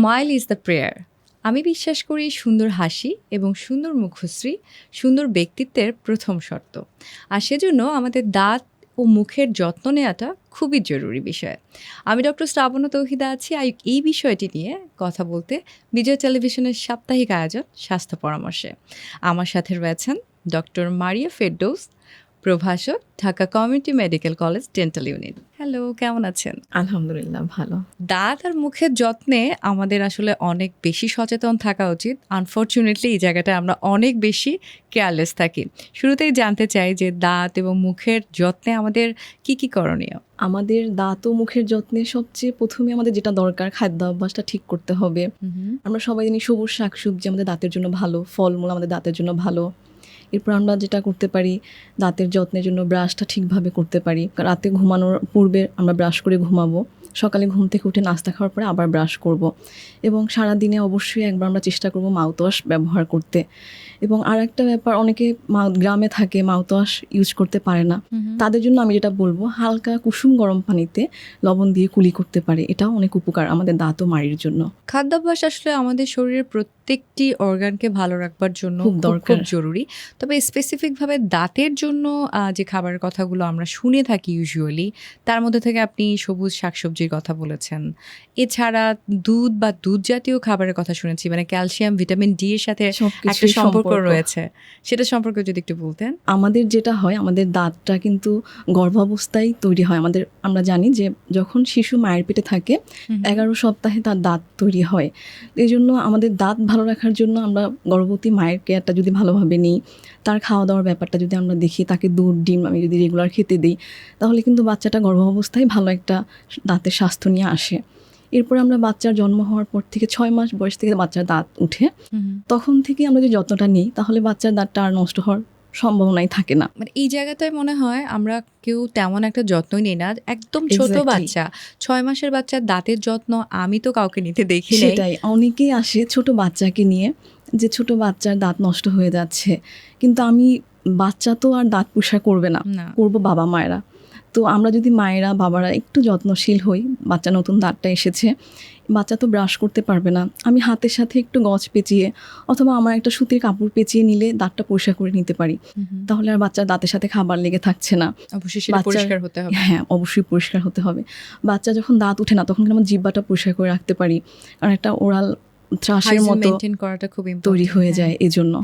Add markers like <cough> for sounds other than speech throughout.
Smile is the prayer আমি বিশ্বাস করি সুন্দর হাসি এবং সুন্দর মুখশ্রী, সুন্দর ব্যক্তিত্বের প্রথম শর্ত। আর সেজন্য আমাদের দাঁত ও মুখের যত্ন নেওয়াটা খুবই জরুরি বিষয়। আমি ডক্টর শ্রাবণ তৌহিদা আছি। আর এই বিষয়টি নিয়ে কথা বলতে বিজয় টেলিভিশনের সাপ্তাহিক আয়োজন স্বাস্থ্য পরামর্শে। আমার সাথে রয়েছেন ডক্টর মারিয়া ফেরদৌস প্রভাষক Dhaka community medical college dental unit hello কেমন আছেন? আলহামদুলিল্লাহ ভালো। দাঁত আর মুখের যত্নে আমাদের আসলে অনেক বেশি সচেতন থাকা উচিত। আনফর্চুনেটলি এই জায়গাটা আমরা অনেক বেশি কেয়ারলেস থাকি। শুরুতেই জানতে চাই যে দাঁত এবং মুখের যত্নে আমাদের কি কি করণীয়? আমাদের দাঁত ও মুখের যত্নে সবচেয়ে প্রথমে আমাদের যেটা দরকার খাদ্য অভ্যাসটা ঠিক করতে হবে। আমরা সবাই জানি সবুজ শাকসবজি আমাদের দাঁতের জন্য ভালো ফলমূল আমাদের দাঁতের জন্য ভালো। এরপর আমরা যেটা করতে পারি, দাঁতের যত্নের জন্য ব্রাশটা ঠিকভাবে করতে পারি। রাতে ঘুমানোর পূর্বে আমরা ব্রাশ করে ঘুমাবো। সকালে ঘুম থেকে উঠে নাস্তা খাওয়ার পরে আবার ব্রাশ করব। এবং সারা দিনে অবশ্যই একবার আমরা চেষ্টা করব মাউথওয়াশ ব্যবহার করতে। এবং আর একটা ব্যাপার অনেকে গ্রামে থাকে মাউথওয়াশ ইউজ করতে পারে না। তাদের জন্য আমি যেটা বলব হালকা কুসুম গরম পানিতে লবণ দিয়ে কুলি করতে পারে। এটাও অনেক উপকার আমাদের দাঁত ও মাড়ির জন্য। খাদ্যাভ্যাস আসলে আমাদের শরীরের প্রত্যেকটি অর্গানকে ভালো রাখবার জন্য খুব দরকার। জরুরি। তবে স্পেসিফিকভাবে দাঁতের জন্য যে খাবারের কথাগুলো আমরা শুনে থাকি ইউজুয়ালি তার মধ্যে থেকে আপনি সবুজ শাকসবজির কথা বলেছেন। এছাড়া দুধ বা দুধ জাতীয় খাবারের কথা শুনেছি মানে ক্যালসিয়াম ভিটামিন ডি এর সাথে একটা সম্পর্ক। রয়েছে। সেটা সম্পর্কে যদি একটু বলতেন। আমাদের যেটা হয় আমাদের দাঁতটা কিন্তু গর্ভাবস্থায় তৈরি হয়। আমাদের আমরা জানি যে যখন শিশু মায়ের পেটে থাকে এগারো সপ্তাহে তার দাঁত তৈরি হয়। এই জন্য আমাদের দাঁত ভালো রাখার জন্য আমরা গর্ভবতী মায়ের কেয়ারটা যদি ভালোভাবে নিই তার খাওয়া দাওয়ার ব্যাপারটা যদি আমরা দেখি তাকে দুধ ডিম আমি যদি রেগুলার খেতে দিই তাহলে কিন্তু বাচ্চাটা গর্ভাবস্থায় ভালো একটা দাঁতের স্বাস্থ্য নিয়ে আসে। এরপরে আমরা বাচ্চার জন্ম হওয়ার পর থেকে ছয় মাস বয়স থেকে বাচ্চার দাঁত উঠে তখন থেকে আমরা যদি যত্নটা নিই তাহলে বাচ্চার দাঁতটা আর নষ্ট হওয়ার সম্ভাবনাই থাকে না। মানে এই জায়গাটায় মনে হয় আমরা কেউ তেমন একটা যত্নই নেই না। একদম ছোট বাচ্চা ছয় মাসের বাচ্চার দাঁতের যত্ন আমি তো কাউকে নিতে দেখি সেটাই অনেকেই আসে ছোট বাচ্চাকে নিয়ে যে ছোট বাচ্চার দাঁত নষ্ট হয়ে যাচ্ছে। কিন্তু আমি বাচ্চা তো আর দাঁত পুষা করবে না করব বাবা মায়েরা। তো আমরা যদি মায়েরা বাবারা একটু যত্নশীল হই বাচ্চা নতুন দাঁতটা এসেছে বাচ্চা তো ব্রাশ করতে পারবে না। আমি হাতের সাথে একটু গজ পেঁচিয়ে অথবা আমার একটা সুতির কাপড় পেঁচিয়ে নিলে দাঁতটা পরিষ্কার করে নিতে পারি। তাহলে আর বাচ্চার দাঁতের সাথে খাবার লেগে থাকছে না। অবশ্যই পরিষ্কার হতে হবে। হ্যাঁ অবশ্যই পরিষ্কার হতে হবে। বাচ্চা যখন দাঁত ওঠে না তখন আমরা জিব্বাটা পরিষ্কার করে রাখতে পারি। কারণ একটা ওরাল ত্রাসের মতো করাটা খুব তৈরি হয়ে হ্যাঁ। যায় এই জন্য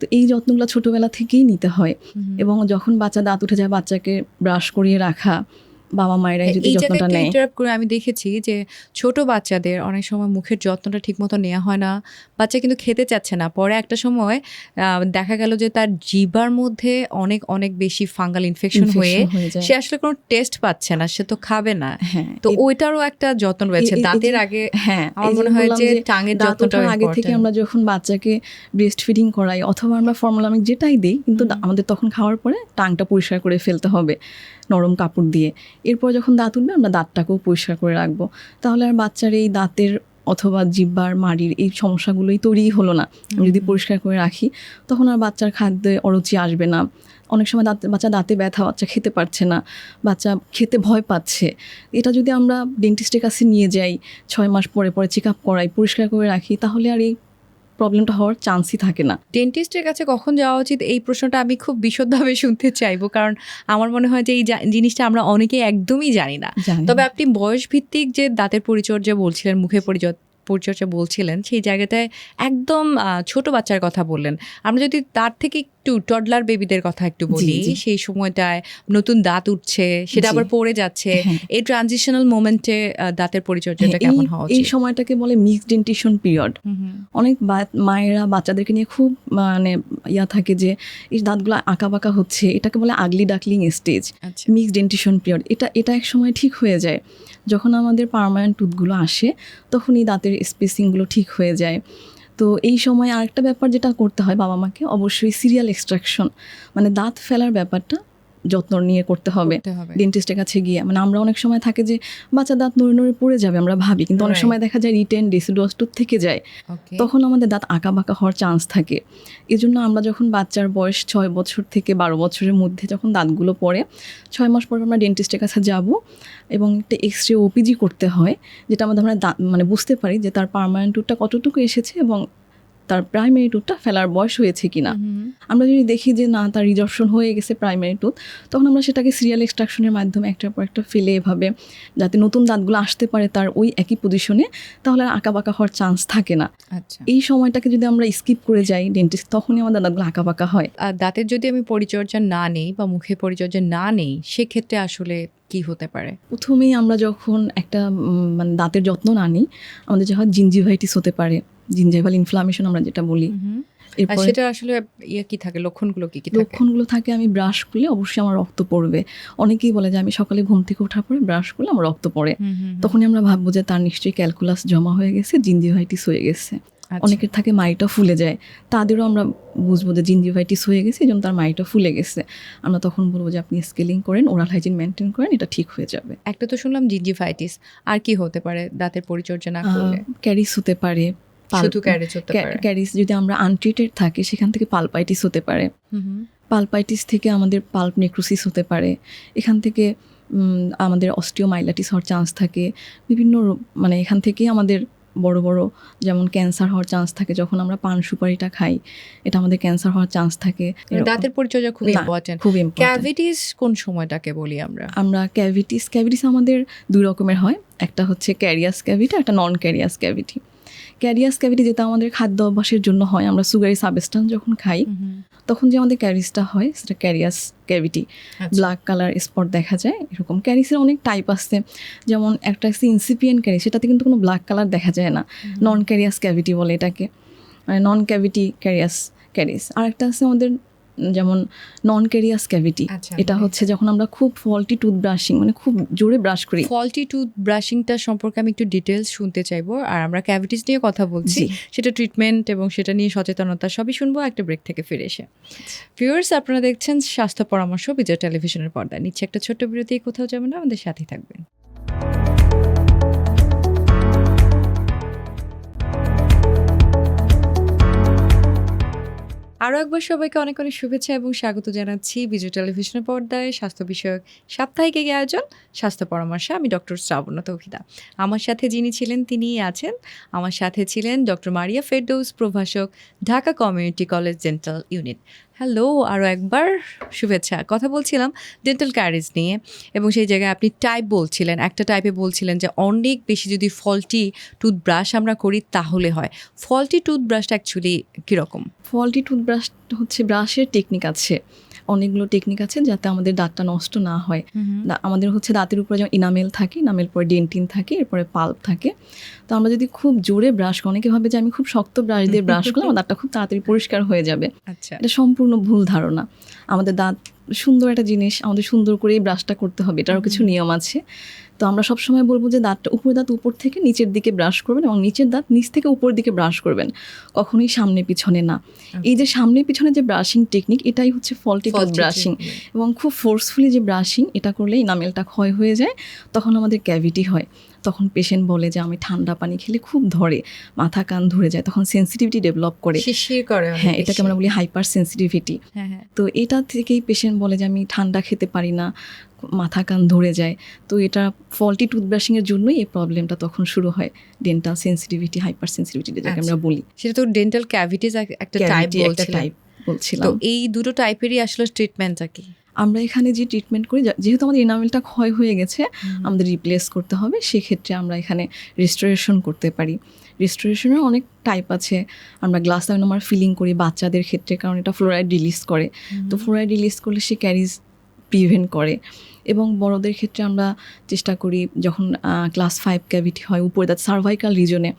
তো এই যত্নগুলো ছোটবেলা থেকেই নিতে হয়। এবং যখন বাচ্চা দাঁত উঠে যায় বাচ্চাকে ব্রাশ করিয়ে রাখা বাবা মায়েরাই যদি এই যত্নটা নেয়। ইন্টারাপ্ট করে আমি দেখেছি যে ছোট বাচ্চাদের অনেক সময় মুখের যত্নটা ঠিকমতো নেওয়া হয় না। বাচ্চা কিন্তু খেতে চাচ্ছে না। পরে একটা সময় দেখা গেল যে তার জিবার মধ্যে অনেক অনেক বেশি ফাঙ্গাল ইনফেকশন হয়ে সে আসলে কোনো টেস্ট পাচ্ছে না সে তো খাবে না। হ্যাঁ তো ওইটারও একটা যত্ন রয়েছে। দাঁতের আগে হ্যাঁ আমার মনে হয় যে টাঙের যত্নটা আগে থেকে আমরা যখন বাচ্চাকে ব্রেস্ট ফিডিং করাই অথবা আমরা ফর্মুলা আমি যেটাই দিই কিন্তু আমাদের তখন খাওয়ার পরে টাংটা পরিষ্কার করে ফেলতে হবে নরম কাপড় দিয়ে। এরপর যখন দাঁত উঠবে আমরা দাঁতটাকেও পরিষ্কার করে রাখব। তাহলে আর বাচ্চার এই দাঁতের অথবা জিব্বার মাড়ির এই সমস্যাগুলোই তৈরিই হলো না। আমি যদি পরিষ্কার করে রাখি তখন আর বাচ্চার খাদ্যে অরুচি আসবে না। অনেক সময় দাঁত বাচ্চা দাঁতে ব্যথা বাচ্চা খেতে পারছে না বাচ্চা খেতে ভয় পাচ্ছে। এটা যদি আমরা ডেন্টিস্টের কাছে নিয়ে যাই ছয় মাস পরে পরে চেক আপ করাই পরিষ্কার করে রাখি তাহলে আর এই প্রবলেমটা হওয়ার চান্সই থাকে না। ডেন্টিস্টের কাছে কখন যাওয়া উচিত? এই প্রশ্নটা আমি খুব বিশদভাবে <laughs> শুনতে চাইব কারণ আমার মনে হয় যে এই জিনিসটা আমরা অনেকেই একদমই জানি না। তবে আপনি বয়স ভিত্তিক যে দাঁতের পরিচর্যা বলছিলেন মুখে পরিচর্যা পরিচর্যা বলছিলেন সেই জায়গাটায় একদম ছোট বাচ্চার কথা বললেন। আমরা যদি তার থেকে একটু টডলার বেবিদের কথা একটু বলি সেই সময়টায় নতুন দাঁত উঠছে সেটা আবার পড়ে যাচ্ছে। হ্যাঁ। এই ট্রানজিশনাল মোমেন্টে দাঁতের পরিচর্যাটা হ্যাঁ, কেমন হওয়া এই সময়টাকে বলে মিক্সড ডেন্টিশন পিরিয়ড। অনেক মায়েরা বাচ্চাদেরকে নিয়ে খুব মানে ইয়া থাকে যে এই দাঁতগুলো আঁকা বাঁকা হচ্ছে এটাকে বলে ugly duckling stage mix dentition period এটা এটা এক সময় ঠিক হয়ে যায়। যখন আমাদের পার্মানেন্ট টুথগুলো আসে তখন এই দাঁতের স্পেসিংগুলো ঠিক হয়ে যায়। তো এই সময় আরেকটা ব্যাপার যেটা করতে হয় বাবা মাকে, অবশ্যই সিরিয়াল এক্সট্রাকশন মানে দাঁত ফেলার ব্যাপারটা। যত্ন নিয়ে করতে হবে। ডেন্টিস্টের কাছে গিয়ে। মানে আমরা অনেক সময় থাকে যে বাচ্চা দাঁত নড়ে নড়ে পড়ে যাবে আমরা ভাবি কিন্তু অনেক সময় দেখা যায় রিটেন ডেসিডোয়াসটুর থেকে যায়। তখন আমাদের দাঁত আঁকা বাঁকা হওয়ার চান্স থাকে। এই জন্য আমরা যখন বাচ্চার বয়স ছয় বছর থেকে বারো বছরের মধ্যে যখন দাঁতগুলো পড়ে ছয় মাস পর আমরা ডেন্টিস্টের কাছে যাব এবং একটা এক্স রে ওপিজি করতে হয় যেটা আমাদের আমরা দাঁত মানে বুঝতে পারি যে তার পারমানেন্ট টুথটা কতটুকু এসেছে এবং তার প্রাইমারি টুথটা ফেলার বয়স হয়েছে কিনা। আমরা যদি দেখি যে না তার রিজর্পশন হয়ে গেছে প্রাইমারি টুথ তখন আমরা সেটাকে সিরিয়াল এক্সট্রাকশনের মাধ্যমে একটার পর একটা ফেলে এভাবে যাতে নতুন দাঁতগুলো আসতে পারে তার ওই একই পজিশনে তাহলে আর আঁকা বাঁকা হওয়ার চান্স থাকে না। আচ্ছা। এই সময়টাকে যদি আমরা স্কিপ করে যাই ডেন্টিস্ট তখনই আমাদের দাঁতগুলো আঁকা বাঁকা হয়। আর দাঁতের যদি আমি পরিচর্যা না নেই বা মুখে পরিচর্যা না নেই সেক্ষেত্রে আসলে কি হতে পারে? প্রথমেই আমরা যখন একটা মানে দাঁতের যত্ন না নিই আমাদের যখন জিঞ্জিভাইটিস হতে পারে। জিঞ্জিভাল ইনফ্লামেশন আমরা যেটা বলি। এরপর সেটা আসলে ইয়ে কি থাকে? লক্ষণগুলো কি কি থাকে? লক্ষণগুলো থাকে আমি ব্রাশ করলে অবশ্যই আমার রক্ত পড়বে। অনেকেই বলে যে আমি সকালে ঘুম থেকে ওঠার পরে ব্রাশ করলে আমার রক্ত পড়ে। তখনই আমরা ভাববো যে তার নিশ্চয়ই ক্যালকুলাস জমা হয়ে গেছে জিঞ্জিভাইটিস হয়ে গেছে। আচ্ছা। অনেকের থাকে মাইটা ফুলে যায়। তাদেরও আমরা বুঝব যে জিঞ্জিভাইটিস হয়ে গেছে এই তার মাইটা ফুলে গেছে। আমরা তখন বলব যে আপনি স্কেলিং করেন ওরাল হাইজিন মেনটেন করেন এটা ঠিক হয়ে যাবে। একটা তো শুনলাম জিঞ্জিভাইটিস আর কি হতে পারে দাঁতের পরিচর্যা না করলে? ক্যারিস হতে পারে। শুধু ক্যারেজ হতে পারে। ক্যারিস যদি আমরা আনট্রিটেড থাকি সেখান থেকে পালপাইটিস হতে পারে। পালপাইটিস থেকে আমাদের পাল্প নেক্রোসিস হতে পারে। এখান থেকে আমাদের অস্টিওমাইলাইটিস হওয়ার চান্স থাকে। বিভিন্ন মানে এখান থেকেই আমাদের বড় বড় যেমন ক্যান্সার হওয়ার চান্স থাকে যখন আমরা পান সুপারিটা খাই এটা আমাদের ক্যান্সার হওয়ার চান্স থাকে। মানে দাঁতের পরিচর্যা খুব ইম্পর্টেন্ট খুব ক্যাভিটিস কোন সময়টাকে বলি আমরা? আমরা ক্যাভিটিস ক্যাভিটিস আমাদের দুই রকমের হয়। একটা হচ্ছে ক্যারিয়াস ক্যাভিটি একটা non carious cavity carious cavity যেটা আমাদের খাদ্য অভ্যাসের জন্য হয় আমরা সুগারি সাবস্টান্স যখন খাই। তখন যে আমাদের ক্যারিসটা হয় সেটা ক্যারিয়াস ক্যাভিটি। আচ্ছা। ব্ল্যাক কালার স্পট দেখা যায় এরকম। ক্যারিসের অনেক টাইপ আছে। যেমন একটা আছে ইনসিপিয়েন্ট ক্যারিস সেটাতে কিন্তু কোনো ব্ল্যাক কালার দেখা যায় না। নন ক্যারিয়াস ক্যাভিটি বলে এটাকে। মানে নন ক্যাভিটি ক্যারিয়াস ক্যারিস আর একটা আছে আমাদের যেমন নন ক্যারিয়াস ক্যাভিটি এটা হচ্ছে যখন আমরা খুব ফল্টি টুথ ব্রাশিং মানে খুব জোরে ব্রাশ করি। ফল্টি টুথ ব্রাশিংটা সম্পর্কে আমি একটু ডিটেলস শুনতে চাইব আর আমরা ক্যাভিটিস নিয়ে কথা বলছি। সেটা ট্রিটমেন্ট এবং সেটা নিয়ে সচেতনতা সবই শুনব একটা ব্রেক থেকে ফিরে এসে। ভিউয়ার্স আপনারা দেখছেন স্বাস্থ্য পরামর্শ বিজয় টেলিভিশনের পর্দায়। নিচ্ছে একটা ছোট্ট বিরতি কোথাও যাবেন না আমাদের সাথেই থাকবেন। আরও একবার সবাইকে অনেক অনেক শুভেচ্ছা এবং স্বাগত জানাচ্ছি বিজয় টেলিভিশনের পর্দায় স্বাস্থ্য বিষয়ক সাপ্তাহিক এই আয়োজন, স্বাস্থ্য পরামর্শে আমি ডক্টর শ্রাবণ তৌহিদা। আমার সাথে যিনি ছিলেন তিনি আছেন। আমার সাথে ছিলেন ডক্টর মারিয়া ফেরদৌস, প্রভাষক, Dhaka community college dental unit. Hello আরও একবার শুভেচ্ছা। কথা বলছিলাম ডেন্টাল ক্যারিজ নিয়ে এবং সেই জায়গায় আপনি টাইপ বলছিলেন একটা টাইপে বলছিলেন যে অনেক বেশি যদি ফলটি টুথব্রাশ আমরা করি তাহলে হয়। ফলটি টুথব্রাশটা অ্যাকচুয়ালি কীরকম? ফলটি টুথব্রাশ হচ্ছে ব্রাশের টেকনিক আছে। অনেকগুলো টেকনিক আছে যাতে আমাদের দাঁতটা নষ্ট না হয়। আমাদের হচ্ছে দাঁতের উপরে যেমন ইনামেল থাকে ইনামেল পরে ডেন্টিন থাকে এরপরে পাল্প থাকে। তো আমরা যদি খুব জোরে ব্রাশ করি অনেকে ভাবে যে আমি খুব শক্ত ব্রাশ দিয়ে ব্রাশ করলে আমার দাঁতটা খুব তাড়াতাড়ি পরিষ্কার হয়ে যাবে। আচ্ছা। এটা সম্পূর্ণ ভুল ধারণা। আমাদের দাঁত সুন্দর একটা জিনিস আমাদের সুন্দর করেই ব্রাশটা করতে হবে এটারও কিছু নিয়ম আছে। তো আমরা সবসময় বলব যে দাঁতটা উপর দাঁত উপর থেকে নিচের দিকে ব্রাশ করবেন এবং নিচের দাঁত নিচ থেকে উপর দিকে ব্রাশ করবেন। কখনোই সামনে পিছনে না। এই যে সামনে পিছনে যে ব্রাশিং টেকনিক এটাই হচ্ছে ফল্টি টুথ ব্রাশিং এবং খুব ফোর্সফুলি যে ব্রাশিং এটা করলে ইনামেলটা ক্ষয় হয়ে যায় তখন আমাদের ক্যাভিটি হয়। তখন পেশেন্ট বলে যে আমি ঠান্ডা পানি খেলে খুব ধরে মাথা কান ধরে যায়। তখন সেন্সিটিভিটি ডেভেলপ করে। করে হ্যাঁ এটাকে আমরা বলি হাইপার সেন্সিটিভিটি হ্যাঁ হ্যাঁ। তো এটা থেকেই পেশেন্ট বলে যে আমি ঠান্ডা খেতে পারি না মাথা কান ধরে যায়। তো এটা ফল্টি টুথব্রাশিংয়ের জন্যই এই প্রবলেমটা তখন শুরু হয় ডেন্টাল সেন্সিটিভিটি হাইপার সেন্সিটিভিটি যাকে আচ্ছা। আমরা বলি। সেটা তো ডেন্টাল ক্যাভিটিস একটা টাইপ বলছিলাম। তো বলছিলাম। এই দুটো টাইপেরই আসলে ট্রিটমেন্টটা কি? আমরা এখানে যে ট্রিটমেন্ট করি যেহেতু আমাদের এনামেলটা ক্ষয় হয়ে গেছে আমাদের রিপ্লেস করতে হবে সেক্ষেত্রে আমরা এখানে রেস্টোরেশন করতে পারি। রেস্টোরেশনের অনেক টাইপ আছে। আমরা গ্লাস আমার ফিলিং করি বাচ্চাদের ক্ষেত্রে কারণ এটা ফ্লোরাইড রিলিজ করে। তো ফ্লোরাইড রিলিজ করলে সে ক্যারিজ প্রিভেন্ট করে। এবং বড়দের ক্ষেত্রে আমরা চেষ্টা করি যখন ক্লাস ফাইভ ক্যাভিটি হয় উপরে দাঁত সার্ভাইকাল রিজনে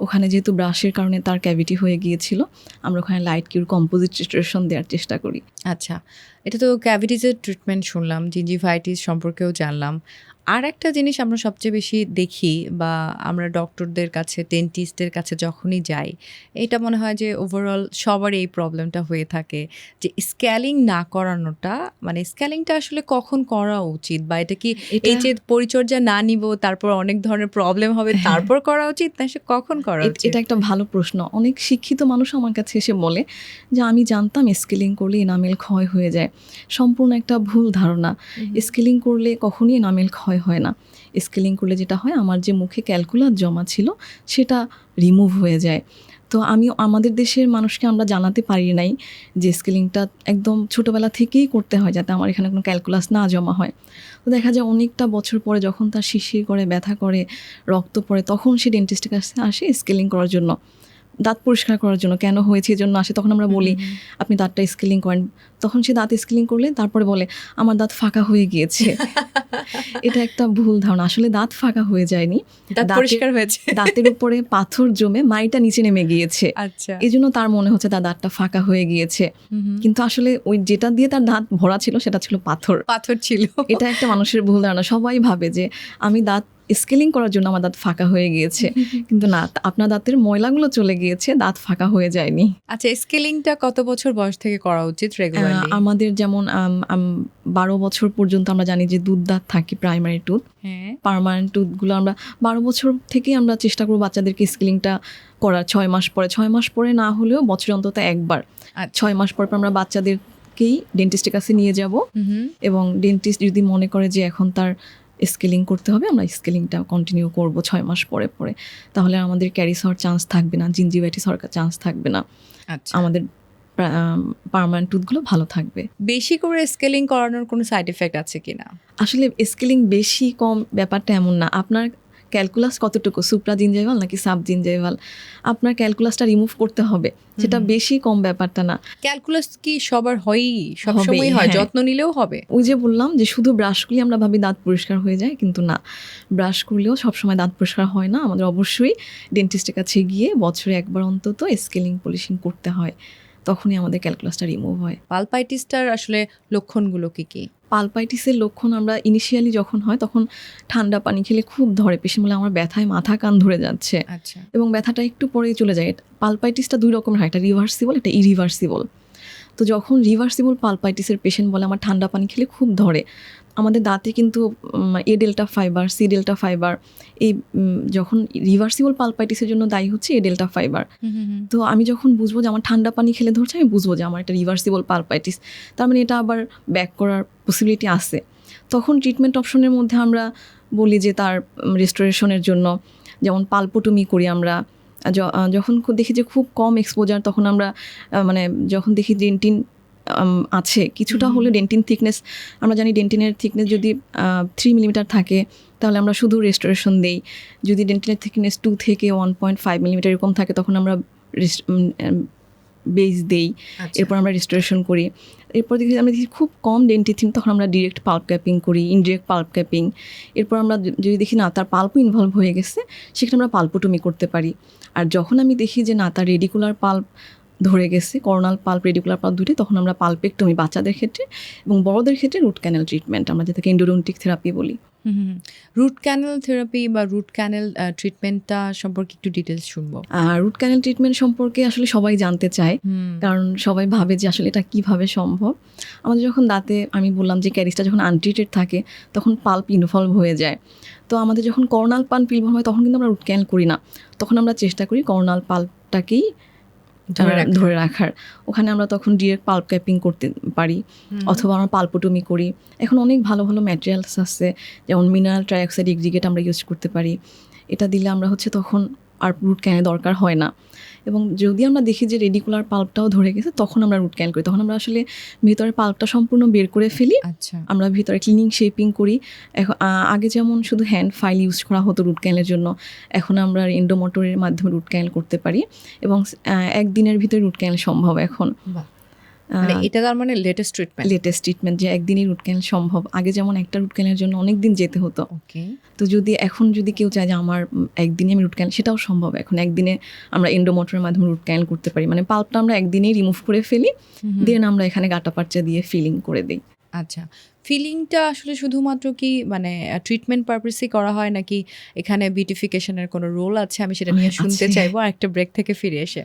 ওখানে যেহেতু ব্রাশের কারণে তার ক্যাভিটি হয়ে গিয়েছিল আমরা ওখানে লাইট কিউর কম্পোজিট রেস্টোরেশন দেওয়ার চেষ্টা করি। আচ্ছা। এটা তো ক্যাভিটিজের ট্রিটমেন্ট শুনলাম জিঞ্জিভাইটিস সম্পর্কেও জানলাম। আর একটা জিনিস আমরা সবচেয়ে বেশি দেখি বা আমরা ডক্টরদের কাছে ডেন্টিস্টের কাছে যখনই যাই এটা মনে হয় যে ওভারঅল সবার এই প্রবলেমটা হয়ে থাকে যে স্ক্যালিং না করানোটা মানে স্ক্যালিংটা আসলে কখন করা উচিত বা এটা কি এই যে পরিচর্যা না নিব তারপর অনেক ধরনের প্রবলেম হবে তারপর করা উচিত না সে কখন করা উচিত? এটা একটা ভালো প্রশ্ন। অনেক শিক্ষিত মানুষ আমার কাছে এসে বলে যে আমি জানতাম স্কেলিং করলে এনামেল ক্ষয় হয়ে যায়। সম্পূর্ণ একটা ভুল ধারণা। স্কেলিং করলে কখনই এনামেল ক্ষয় হয় না। স্কেলিং করলে যেটা হয়, আমার যে মুখে ক্যালকুলাস জমা ছিল, সেটা রিমুভ হয়ে যায়। তো আমি, আমাদের দেশের মানুষকে আমরা জানাতে পারি নাই যে স্কেলিংটা একদম ছোটোবেলা থেকেই করতে হয়, যাতে আমার এখানে কোনো ক্যালকুলাস না জমা হয়। তো দেখা যায় অনেকটা বছর পরে যখন তার শিশির করে, ব্যথা করে, রক্ত পড়ে, তখন সে ডেন্টিস্টের কাছে আসে স্কেলিং করার জন্য। দাঁত পরিষ্কার করার জন্য কেন হয়েছে জন্য আসে তখন আমরা বলি আপনি দাঁতটা স্কেলিং করেন। তখন সে দাঁত স্কেলিং করলে তারপরে বলে আমার দাঁত ফাঁকা হয়ে গিয়েছে। <laughs> এটা একটা ভুল ধারণা। আসলে দাঁত ফাঁকা হয়ে যায়নি। দাঁত পরিষ্কার হয়েছে। দাঁতের উপরে পাথর জমে মাইটা নিচে নেমে গিয়েছে। আচ্ছা। এই জন্য তার মনে হচ্ছে তার দাঁতটা ফাঁকা হয়ে গিয়েছে। কিন্তু আসলে ওই যেটা দিয়ে তার দাঁত ভরা ছিল সেটা ছিল পাথর। পাথর ছিল। এটা একটা মানুষের ভুল ধারণা। সবাই ভাবে যে আমি দাঁত স্কেলিং করার জন্য আমার দাঁত ফাঁকা হয়ে গিয়েছে। <laughs> কিন্তু না আপনার দাঁতের ময়লাগুলো চলে গিয়েছে দাঁত ফাঁকা হয়ে যায়নি। আচ্ছা স্কেলিংটা কত বছর বয়স থেকে করা উচিত রেগুলারলি আমাদের যেমন বারো বছর পর্যন্ত আমরা জানি যে দুধ দাঁত থাকে প্রাইমারি টুথ পার্মানেন্ট টুথগুলো আমরা বারো বছর থেকেই আমরা চেষ্টা করব বাচ্চাদেরকে স্কেলিংটা করার ছয় মাস পরে। ছয় মাস পরে না হলেও বছরে অন্তত একবার। আচ্ছা। ছয় মাস পর পর আমরা বাচ্চাদেরকেই ডেন্টিস্টের কাছে নিয়ে যাব। এবং ডেন্টিস্ট যদি মনে করে যে এখন তার স্কেলিং করতে হবে আমরা স্কেলিংটা কন্টিনিউ করব ছয় মাস পরে পরে। তাহলে আমাদের ক্যারিস হওয়ার চান্স থাকবে না জিনজিভাইটিস হওয়ার চান্স থাকবে না। আচ্ছা। আমাদের পার্মানেন্ট টুথগুলো ভালো থাকবে। বেশি করে স্কেলিং করানোর কোনো সাইড এফেক্ট আছে কি না আসলে স্কেলিং বেশি কম ব্যাপারটা এমন না। আপনার ক্যালকুলাস কতটুকু? সুপ্রা জিনজেভাল নাকি সাব জিনজেভাল আপনার ক্যালকুলাসটা রিমুভ করতে হবে। সেটা বেশি কম ব্যাপারটা না। ক্যালকুলাস কি সবার হয়ই সবসময় হয় হ্যাঁ। যত্ন নিলেও হবে। ওই যে বললাম যে শুধু ব্রাশ করলে আমরা ভাবি দাঁত পরিষ্কার হয়ে যায় কিন্তু না। ব্রাশ করলেও সবসময় দাঁত পরিষ্কার হয় না। আমাদের অবশ্যই ডেন্টিস্টের কাছে গিয়ে বছরে একবার অন্তত স্কেলিং পলিশিং করতে হয়। তখনই আমাদের ক্যালকুলাসটা রিমুভ হয়। পালপাইটিসটার আসলে লক্ষণগুলো কী কী? পালপাইটিসের লক্ষণ আমরা ইনিশিয়ালি যখন হয় তখন ঠান্ডা পানি খেলে খুব ধরে পেশেন্ট বলে আমার ব্যথায় মাথা কান ধরে যাচ্ছে। আচ্ছা। এবং ব্যথাটা একটু পরেই চলে যায়। পালপাইটিসটা দুই রকমের হয় একটা রিভার্সিবল একটা ইরিভার্সিবল তো যখন রিভার্সিবল পালপাইটিসের পেশেন্ট বলে আমার ঠান্ডা পানি খেলে খুব ধরে আমাদের দাঁতে কিন্তু A delta fibre C delta fibre এই যখন রিভার্সিবল পালপাইটিসের জন্য দায়ী হচ্ছে এ ডেল্টা ফাইবার। তো আমি যখন বুঝব যে আমার ঠান্ডা পানি খেলে ধরছে আমি বুঝব যে আমার একটা রিভার্সিবল পালপাইটিস। তার মানে এটা আবার ব্যাক করার পসিবিলিটি আছে। তখন ট্রিটমেন্ট অপশনের মধ্যে আমরা বলি যে তার রেস্টোরেশনের জন্য যেমন পালপোটমি করি আমরা। যখন দেখি যে খুব কম এক্সপোজার তখন আমরা মানে যখন দেখি ডেন্টিন আছে। কিছুটা হলে ডেন্টিন থিকনেস আমরা জানি ডেন্টিনের থিকনেস যদি থ্রি মিলিমিটার থাকে তাহলে আমরা শুধু রেস্টোরেশন দেই। যদি ডেন্টিনের থিকনেস টু থেকে ওয়ান পয়েন্ট ফাইভ মিলিমিটার এরকম থাকে তখন আমরা বেস দেই। আচ্ছা। এরপর আমরা রেস্টোরেশন করি। এরপর দেখি আমরা দেখি খুব কম ডেন্টিথিন তখন আমরা ডিরেক্ট পাল্প ক্যাপিং করি ইনডিরেক্ট পাল্প ক্যাপিং এরপর আমরা যদি দেখি না তার পাল্পও ইনভলভ হয়ে গেছে সেখানে আমরা পাল্পোটমি করতে পারি। আর যখন আমি দেখি যে না তার রেডিকুলার পাল্প ধরে গেছে করোনাল পাল্প রেডিকুলার পাল্প দুটোই তখন আমরা পাল্পেক্টমি বাচ্চাদের ক্ষেত্রে এবং বড়দের ক্ষেত্রে রুট ক্যানেল ট্রিটমেন্ট আমরা যেটাকে ইন্ডোডন্টিক থেরাপি বলি। রুট ক্যানেল থেরাপি বা রুট ক্যানেল ট্রিটমেন্টটা সম্পর্কে একটু ডিটেলস শুনব। আর রুট ক্যানেল ট্রিটমেন্ট সম্পর্কে আসলে সবাই জানতে চায় কারণ সবাই ভাবে যে আসলে এটা কীভাবে সম্ভব। আমাদের যখন দাঁতে আমি বললাম যে ক্যারিসটা যখন আনট্রিটেড থাকে তখন পাল্প ইনভলভ হয়ে যায়। তো আমাদের যখন করোনাল পান ইনভলভ হয় তখন কিন্তু আমরা রুট ক্যানেল করি না। তখন আমরা চেষ্টা করি করোনাল পাল্পটাকেই ধরে রাখতে। ধরে রাখার। ওখানে আমরা তখন ডিরেক্ট পাল্প ক্যাপিং করতে পারি অথবা আমরা পাল্পোটমি করি। এখন অনেক ভালো ভালো ম্যাটেরিয়ালস আছে যেমন মিনারেল ট্রাইঅক্সাইড ইগ্রিগেট আমরা ইউজ করতে পারি। এটা দিলে আমরা হচ্ছে তখন আর রুট ক্যানে দরকার হয় না। এবং যদি আমরা দেখি যে রেডিকুলার পাল্পটাও ধরে গেছে তখন আমরা রুট ক্যান করি। তখন আমরা আসলে ভিতরে পাল্পটা সম্পূর্ণ বের করে ফেলি। আচ্ছা। আমরা ভিতরে ক্লিনিং শেপিং করি। এখন আগে যেমন শুধু হ্যান্ড ফাইল ইউজ করা হতো রুট ক্যানের জন্য এখন আমরা এন্ডোমোটরের মাধ্যমে রুট ক্যান করতে পারি। এবং একদিনের ভিতরে রুট ক্যান সম্ভব এখন। মানে এটা তার মানে লেটেস্ট ট্রিটমেন্ট লেটেস্ট ট্রিটমেন্ট যে একদিনই রুট ক্যানেল সম্ভব। আগে যেমন একটা রুট ক্যানেলের জন্য অনেক দিন যেতে হতো। ওকে তো যদি এখন যদি কেউ চায় যে আমার একদিনে আমি রুট ক্যানেল সেটাও সম্ভব। এখন একদিনে আমরা এন্ডোমোটরের মাধ্যমে রুট ক্যানেল করতে পারি। মানে পাল্পটা আমরা একদিনেই রিমুভ করে ফেলি। দেন আমরা এখানে গাটা পার্চা দিয়ে ফিলিং করে দিই। আচ্ছা ফিলিংটা আসলে শুধুমাত্র কি মানে ট্রিটমেন্ট পারপাসই করা হয় নাকি এখানে বিউটিফিকেশনের কোনো রোল আছে? আমি সেটা নিয়ে শুনতে চাইব আর একটা ব্রেক থেকে ফিরে এসে।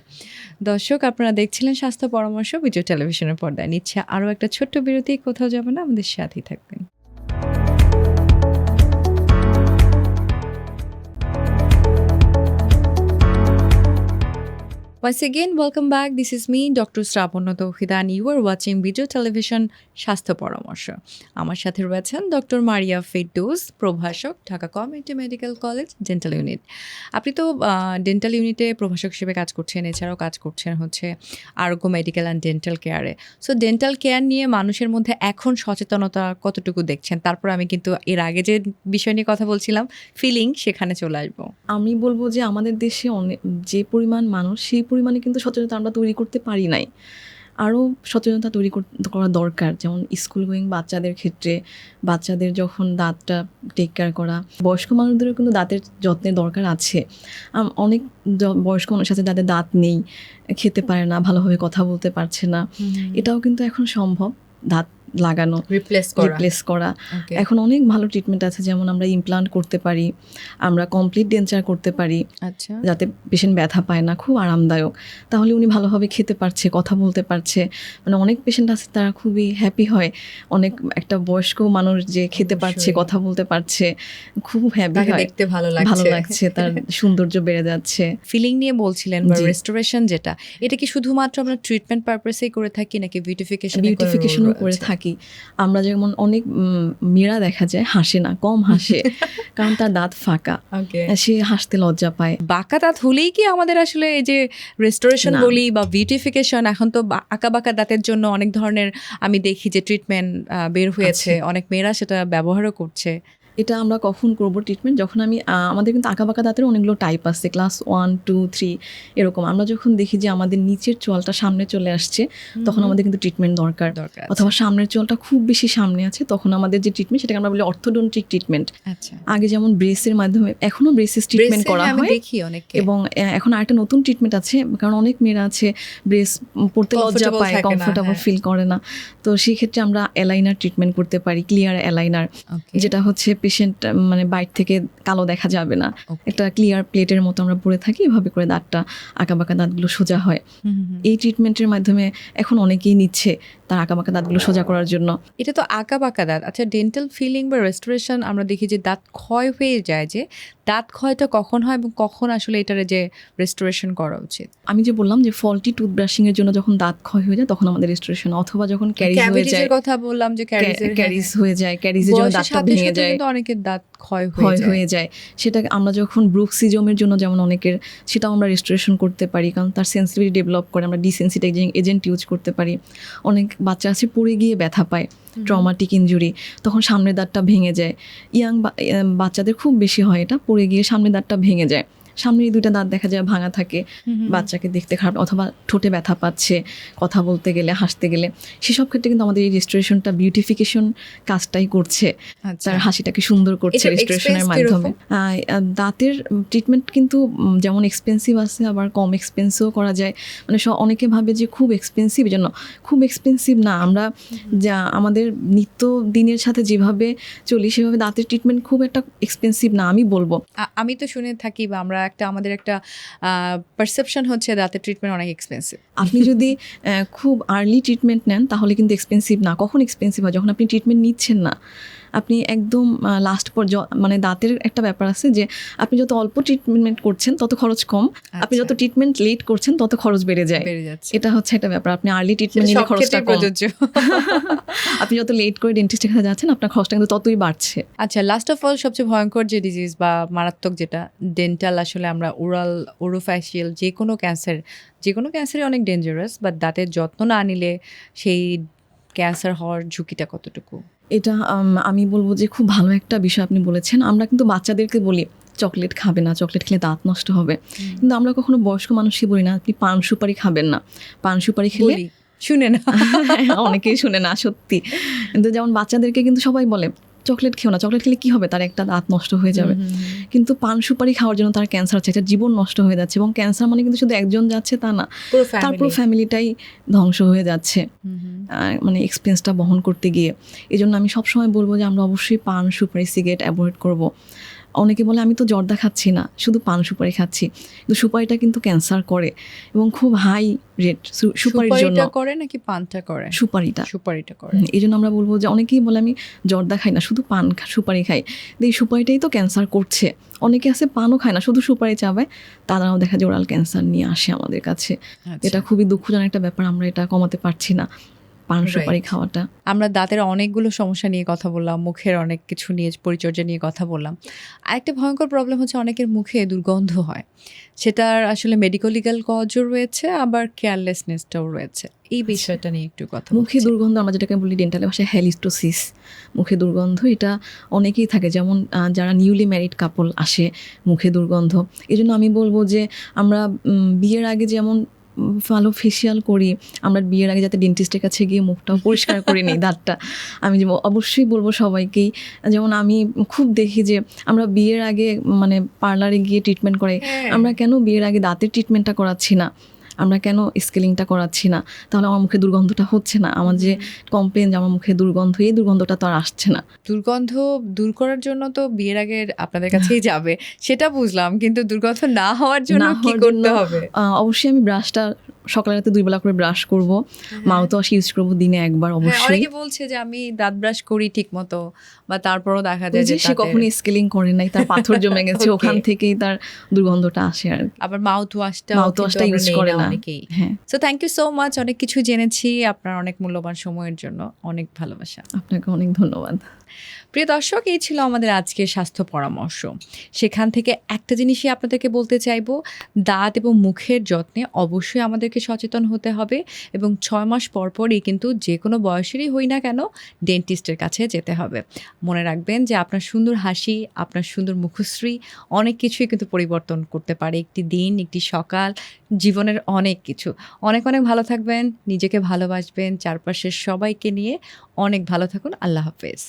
দর্শক আপনারা দেখছিলেন স্বাস্থ্য পরামর্শ বিজয় টেলিভিশনের পর্দায়। নিচ্ছে আরও একটা ছোট্ট বিরতি কোথাও যাবে না আমাদের সাথেই থাকবেন। Once again, back. This is me, Dr. Straponna Tawhida, and you are watching Video Television স্বাস্থ্য পরামর্শ আমার সাথে রয়েছেন ডক্টর মারিয়া ফেডোস প্রভাষক Dhaka community medical college dental unit আপনি তো ডেন্টাল ইউনিটে প্রভাষক হিসেবে কাজ করছেন এছাড়াও কাজ করছেন হচ্ছে আরোগ্য মেডিকেল অ্যান্ড ডেন্টাল কেয়ারে সো ডেন্টাল কেয়ার নিয়ে মানুষের মধ্যে এখন সচেতনতা কতটুকু দেখছেন তারপর আমি কিন্তু এর আগে যে বিষয় নিয়ে কথা বলছিলাম ফিলিং সেখানে চলে আসব আমি বলব যে আমাদের দেশে অনেক যে পরিমাণ মানুষ সেই পরিমাণে কিন্তু সচেতনতা আমরা তৈরি করতে পারি নাই। আরও সচেতনতা তৈরি কর- করা দরকার। যেমন স্কুল গোয়িং বাচ্চাদের ক্ষেত্রে বাচ্চাদের যখন দাঁতটা টেক কেয়ার করা বয়স্ক মানুষদেরও কিন্তু দাঁতের যত্নের দরকার আছে। অনেক বয়স্ক মানুষ আছে যাদের দাঁত নেই খেতে পারে না ভালোভাবে কথা বলতে পারছে না। এটাও কিন্তু এখন সম্ভব। দাঁত লাগানো রিপ্লেস করা। রিপ্লেস করা। এখন অনেক ভালো ট্রিটমেন্ট আছে যেমন আমরা ইমপ্লান্ট করতে পারি আমরা কমপ্লিট ডেঞ্চার করতে পারি আচ্ছা। যাতে পেশেন্ট ব্যথা পায় না খুব আরামদায়ক। তাহলে উনি ভালোভাবে খেতে পারছে কথা বলতে পারছে। মানে অনেক পেশেন্ট আছে তারা খুবই হ্যাপি হয়। অনেক একটা বয়স্ক মানুষ যে খেতে পারছে কথা বলতে পারছে খুব হ্যাপি হয়। দেখতে ভালো লাগছে ভালো লাগছে। তার সৌন্দর্য বেড়ে যাচ্ছে। ফিলিং নিয়ে বলছিলেন বা রেস্টোরেশন যেটা এটা কি শুধুমাত্র আমরা ট্রিটমেন্ট পারপাসেই করে থাকি নাকি বিউটিফিকেশন বিউটিফিকেশনও করে থাকি। আমরা যেমন অনেক মেয়েরা দেখা যায় হাসে না কম হাসে <laughs> কারণ তার দাঁত ফাঁকা। সে হাসতে লজ্জা পায়। বাঁকা দাঁত হলেই কি আমাদের আসলে এই যে রেস্টোরেশন বলি বা বিউটিফিকেশন এখন তো আঁকা বাঁকা দাঁতের জন্য অনেক ধরনের আমি দেখি যে ট্রিটমেন্ট বের হয়েছে। অনেক মেয়েরা সেটা ব্যবহারও করছে। এটা আমরা কখন করব ট্রিটমেন্ট যখন আমি আমাদের কিন্তু আঁকাবাঁকা দাঁতের অনেকগুলো টাইপ আছে ক্লাস ওয়ান টু থ্রি এরকম। আমরা যখন দেখি যে আমাদের নিচের চোয়ালটা সামনে চলে আসছে তখন আমাদের কিন্তু ট্রিটমেন্ট দরকার। দরকার অথবা সামনের চোয়ালটা খুব বেশি সামনে আছে তখন আমাদের যে ট্রিটমেন্ট সেটাকে আমরা বলি অর্থোডন্টিক ট্রিটমেন্ট আচ্ছা। আগে যেমন ব্রেসের মাধ্যমে এখনও ব্রেসেস ট্রিটমেন্ট করা হয় দেখি অনেকে এবং এখন আরেকটা নতুন ট্রিটমেন্ট আছে কারণ অনেক মেয়েরা আছে ব্রেস পড়তে লজ্জা পায় কমফোর্টেবল হ্যাঁ। ফিল করে না। তো সেই ক্ষেত্রে আমরা অ্যালাইনার ট্রিটমেন্ট করতে পারি ক্লিয়ার অ্যালাইনার যেটা হচ্ছে পেশেন্ট মানে বাইট থেকে কালো দেখা যাবে না। একটা ক্লিয়ার প্লেটের মতো আমরা পরে থাকি এভাবে করে দাঁতটা আঁকাবাঁকা দাঁতগুলো সোজা হয়। এই ট্রিটমেন্টের মাধ্যমে এখন অনেকেই নিচ্ছে তার আঁকাবাঁকা দাঁতগুলো সোজা করার জন্য। এটা তো আঁকা বাঁকা দাঁত। আচ্ছা ডেন্টাল ফিলিং বা রেস্টোরেশন আমরা দেখি যে দাঁত ক্ষয় হয়ে যায় যে দাঁত ক্ষয়টা কখন হয় এবং কখন আসলে এটার যে রেস্টোরেশন করা উচিত? আমি যে বললাম যে ফলটি টুথব্রাশিং এর জন্য যখন দাঁত ক্ষয় হয়ে যায় তখন আমাদের রেস্টোরেশন অথবা যখন ক্যারিজ হয়ে যায়। কথা বললাম যে ক্যারিজ হয়ে যায়। ক্যারিজের জন্য দাঁত ভেঙে যায়। কিন্তু অনেকের দাঁত ক্ষয় ক্ষয় হয়ে যায়। সেটা আমরা যখন ব্রুক্সিজমের জন্য যেমন অনেকের সেটাও আমরা রেস্টোরেশন করতে পারি কারণ তার সেন্সিটিভিটি ডেভেলপ করে আমরা ডিসেন্সিটাইজিং এজেন্ট ইউজ করতে পারি। অনেক বাচ্চা আছে পড়ে গিয়ে ব্যথা পায় ট্রমাটিক ইঞ্জুরি তখন সামনের দাঁতটা ভেঙে যায়। ইয়াং বাচ্চাদের খুব বেশি হয় এটা পড়ে গিয়ে সামনের দাঁতটা ভেঙে যায়। সামনের দুইটা দাঁত দেখা যায় ভাঙা থাকে। বাচ্চাকে দেখতে খারাপ অথবা ঠোঁটে ব্যথা পাচ্ছে কথা বলতে গেলে হাসতে গেলে। সেসব ক্ষেত্রে কিন্তু আমাদের এই রেস্টোরেশনটা বিউটিফিকেশন কাজটাই করছে। আচ্ছা। তার হাসিটাকে সুন্দর করছে রেস্টোরেশনের মাধ্যমে। দাঁতের ট্রিটমেন্ট কিন্তু যেমন এক্সপেন্সিভ আছে আবার কম এক্সপেন্সিভও করা যায়। মানে অনেকে ভাবে যে খুব এক্সপেন্সিভ জন্য খুব এক্সপেন্সিভ না। আমরা যা আমাদের নিত্য দিনের সাথে যেভাবে চলি সেভাবে দাঁতের ট্রিটমেন্ট খুব একটা এক্সপেন্সিভ না আমি বলব। আমি তো শুনে থাকি বা আমরা একটা আমাদের একটা পারসেপশন হচ্ছে দাঁতের ট্রিটমেন্ট অনেক এক্সপেন্সিভ আপনি যদি খুব আর্লি ট্রিটমেন্ট নেন তাহলে কিন্তু এক্সপেন্সিভ না। কখন এক্সপেন্সিভ হয়? যখন আপনি ট্রিটমেন্ট নিচ্ছেন না। আপনি একদম লাস্ট পর মানে দাঁতের একটা ব্যাপার আছে যে আপনি যত অল্প ট্রিটমেন্ট করছেন তত খরচ কম। আপনি যত ট্রিটমেন্ট লেট করছেন তত খরচ বেড়ে যায়। আচ্ছা। এটা হচ্ছে একটা ব্যাপার। আপনি আর্লি ট্রিটমেন্ট নিলে খরচটা কম। প্রযোজ্য। <laughs> আপনি যত লেট করে ডেন্টিস্টের কাছে যাচ্ছেন আপনার খরচটা কিন্তু ততই বাড়ছে। আচ্ছা লাস্ট অফ অল সবচেয়ে ভয়ঙ্কর যে ডিজিজ বা মারাত্মক যেটা ডেন্টাল আসলে আমরা ওরাল ওরোফ্যাশিয়াল যে কোনো ক্যান্সার যে কোনো ক্যান্সারই অনেক ডেঞ্জারাস বাট দাঁতের যত্ন না নিলে সেই ক্যান্সার হওয়ার ঝুঁকিটা কতটুকু? এটা আমি বলব যে খুব ভালো একটা বিষয় আপনি বলেছেন। আমরা কিন্তু বাচ্চাদেরকে বলি চকলেট খাবে না চকলেট খেলে দাঁত নষ্ট হবে। কিন্তু আমরা কখনো বয়স্ক মানুষকে বলি না আপনি পান সুপারি খাবেন না। পান সুপারি খেলে শুনে না। <laughs> অনেকেই শুনে না সত্যি। কিন্তু যেমন বাচ্চাদেরকে কিন্তু সবাই বলে চকলেট খেও না। চকলেট খেলে কি হবে? তার একটা দাঁত নষ্ট হয়ে যাবে। কিন্তু পান সুপারি খাওয়ার জন্য তার ক্যান্সার হচ্ছে একটা জীবন নষ্ট হয়ে যাচ্ছে এবং ক্যান্সার মানে কিন্তু শুধু একজন যাচ্ছে তা না। তার পুরো ফ্যামিলিটাই ধ্বংস হয়ে যাচ্ছে। মানে এক্সপেন্সটা বহন করতে গিয়ে। এই জন্য আমি সবসময় বলব যে আমরা অবশ্যই পান সুপারি সিগারেট অ্যাভয়েড করব। অনেকে বলে আমি তো জর্দা খাচ্ছি না শুধু পান সুপারি খাচ্ছি। কিন্তু সুপারিটা কিন্তু ক্যান্সার করে এবং খুব হাই রেট সুপারির জন্য। করে নাকি পানটা করে? সুপারিটা। সুপারিটা করে। এই জন্য আমরা বলব যে অনেকেই বলে আমি জর্দা খাই না শুধু পান সুপারি খাই। এই সুপারিটাই তো ক্যান্সার করছে। অনেকে আছে পানও খায় না শুধু সুপারি চাবায় তারাও দেখা যায় ওরাল ক্যান্সার নিয়ে আসে আমাদের কাছে। আচ্ছা। এটা খুবই দুঃখজনক একটা ব্যাপার আমরা এটা কমাতে পারছি না। পান সুপারি খাওয়াটা। আমরা দাঁতের অনেকগুলো সমস্যা নিয়ে কথা বললাম মুখের অনেক কিছু নিয়ে পরিচর্যা নিয়ে কথা বললাম। আরেকটা ভয়ঙ্কর প্রবলেম হচ্ছে অনেকের মুখে দুর্গন্ধ হয়। সেটার আসলে মেডিকেল লিগাল কজও রয়েছে আবার কেয়ারলেসনেসটাও রয়েছে। এই বিষয়টা নিয়ে একটু কথা আচ্ছা। মুখে দুর্গন্ধ আমরা যেটাকে বলি ডেন্টালে ভাষায় হ্যালিস্টোসিস মুখে দুর্গন্ধ এটা অনেকেই থাকে। যেমন যারা নিউলি ম্যারিড কাপল আসে মুখে দুর্গন্ধ। এই জন্য আমি বলব যে আমরা বিয়ের আগে যেমন ভালো ফেসিয়াল করি আমরা বিয়ের আগে যাতে ডেন্টিস্টের কাছে গিয়ে মুখটাও পরিষ্কার করে নিই দাঁতটা আমি যে অবশ্যই বলব সবাইকেই যেমন আমি খুব দেখি যে আমরা বিয়ের আগে মানে পার্লারে গিয়ে ট্রিটমেন্ট করাই হ্যাঁ। আমরা কেন বিয়ের আগে দাঁতের ট্রিটমেন্টটা করাচ্ছি না আমরা কেন স্কেলিংটা করাচ্ছি না? তাহলে আমার মুখে দুর্গন্ধটা হচ্ছে না। আমার যে কমপ্লেন যে আমার মুখে দুর্গন্ধ এই দুর্গন্ধটা তো আর আসছে না। দুর্গন্ধ দূর করার জন্য তো বিয়ের আগে আপনাদের কাছেই যাবে। সেটা বুঝলাম কিন্তু দুর্গন্ধ না হওয়ার জন্য কি করতে হবে? অবশ্যই আমি ব্রাশটা সকালে রাতে দুই বেলা করে ব্রাশ করব। মাউথ ওয়াশ ইউজ করব দিনে একবার হ্যাঁ, অবশ্যই। অনেকে বলছে যে আমি দাঁত ব্রাশ করি ঠিক মতো বা তারপরও দেখা যায় যে সে কখনোই স্কেলিং করে নাই তার পাথর জমে <laughs> গেছে ওখান থেকেই তার দুর্গন্ধটা আসে আর। আবার মাউথ ওয়াশটা Mouth wash টা use করে না। অনেকেই। হ্যাঁ। So thank you so much অনেক কিছু জেনেছি আপনার অনেক মূল্যবান সময়ের জন্য অনেক ভালোবাসা। আপনাকে অনেক ধন্যবাদ। প্রিয় দর্শক এই ছিল আমাদের আজকের স্বাস্থ্য পরামর্শ। সেখান থেকে একটা জিনিসই আপনাদেরকে বলতে চাইব দাঁত এবং মুখের যত্নে অবশ্যই আমাদেরকে সচেতন হতে হবে এবং ছয় মাস পর পরই কিন্তু যে কোনো বয়সেরই হই না কেন ডেন্টিস্টের কাছে যেতে হবে। মনে রাখবেন যে আপনার সুন্দর হাসি, আপনার সুন্দর মুখশ্রী অনেক কিছুই কিন্তু পরিবর্তন করতে পারে। একটি দিন, একটি সকাল, জীবনের অনেক কিছু। অনেক অনেক ভালো থাকবেন, নিজেকে ভালোবাসবেন, চারপাশের সবাইকে নিয়ে অনেক ভালো থাকুন। আল্লাহ হাফেজ।